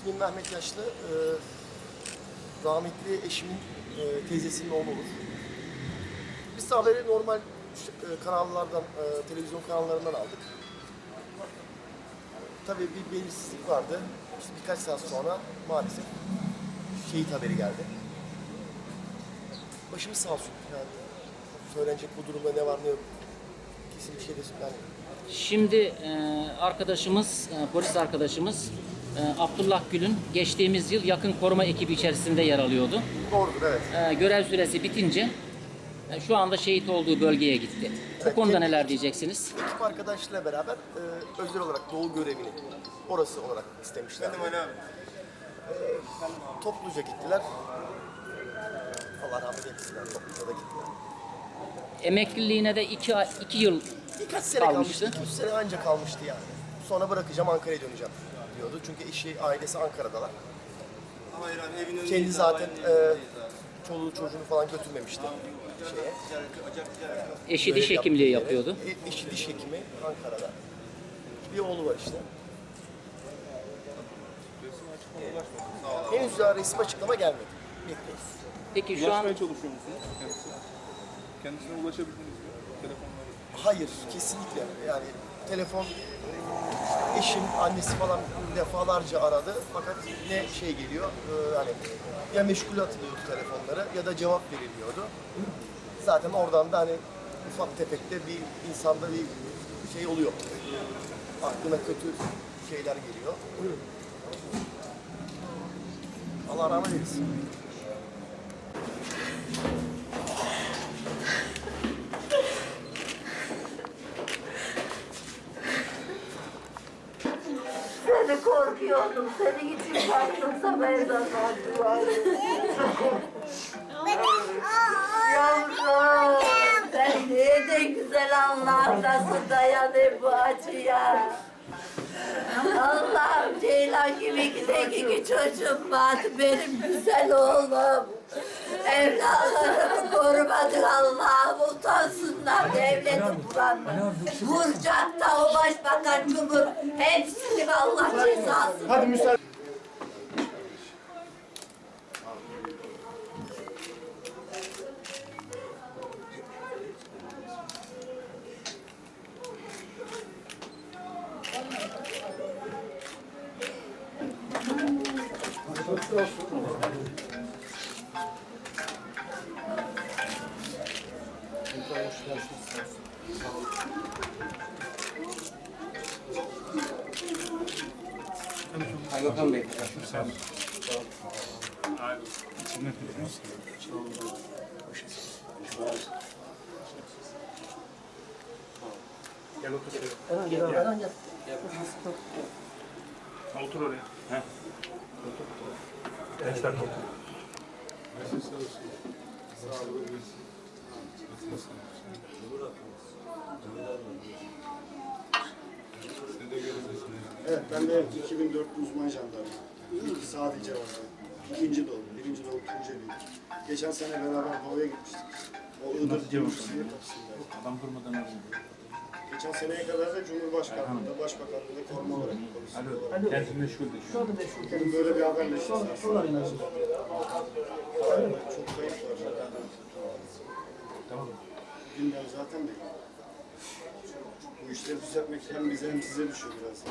İsmim Mehmet Yaşlı. Ee, rahmetli eşimin e, teyzesinin oğlu olur. Biz haberi normal e, kanallardan, e, televizyon kanallarından aldık. Tabii bir belirsizlik vardı. İşte birkaç saat sonra maalesef şehit haberi geldi. Başımız sağ olsun. Yani söylenecek bu durumda ne var ne yok. Kesin bir şey de yani Şimdi e, arkadaşımız, e, polis arkadaşımız e, Abdullah Gül'ün geçtiğimiz yıl yakın koruma ekibi içerisinde yer alıyordu. doğrudur evet. E, görev süresi bitince e, şu anda şehit olduğu bölgeye gitti. Bu Evet, konuda kendi- neler diyeceksiniz? Ekip arkadaşıyla beraber e, özel olarak doğu görevini orası olarak istemişler. Ali abi. Topluca gittiler. Allah rahmet eylesin. yani Topluca da gittiler. Emekliliğine de iki, ay- iki yıl Birkaç sene Kalmıştı. kalmıştı. 2 sene anca kalmıştı yani. Sonra bırakacağım Ankara'ya döneceğim diyordu. Çünkü eşi, ailesi Ankara'dalar. Hayır abi evin. Kendi zaten e, çoluğu çocuğunu falan götürmemişti. Şeye. Eşi diş hekimliği yaptığı yere. yapıyordu. E, Eşi diş hekimi Ankara'da. Bir oğlu var işte. Henüz daha resmi açıklama gelmedi. Bekliyoruz. Peki şu an Ulaşmaya çalışıyor musunuz kendisine? Kendisine ulaşabildiniz mi? Telefonları. Hayır, kesinlikle. Yani telefon eşim, annesi falan defalarca aradı. Fakat ne şey geliyor, e, hani ya meşgul atılıyordu telefonlara ya da cevap verilmiyordu. Zaten oradan da hani ufak tefek de bir insanda bir şey oluyor. Aklına kötü şeyler geliyor. Allah rahmet eylesin. Seni korkuyordum. Senin için kalktımsa mezardan Yavrum, sen niye de güzel anlardasın dayanır bu acıya. Allah'ım Ceylan gibi iki iki çocuğum vardı benim güzel oğlum. Evlatlarımı korumadın Allah'ım utansınlar devletin bulanlar. Vuracak da o başbakan cumhur hepsini Allah cezasını. Hadi müsaade. Kaymakam Bey. Otur oraya. Heh. Gençler otur. Evet, ben de 2004 uzman jandarma. İlk sadece orada. İkinci doğum, birinci doğum Tunceli'ydi. Geçen sene beraber havaya gitmiştik. O Iğdır kapısında. Adam durmadan arıyor. Geçen seneye kadar da Cumhurbaşkanlığında, Başbakanlığında koruma olarak komisyonda olarak. Kendisi meşgul de şu. Bugün böyle bir haberleştik aslında. Çok kayıp var. Tamam. Gündem zaten de. Bu işleri düzeltmek hem bize hem size düşüyor biraz.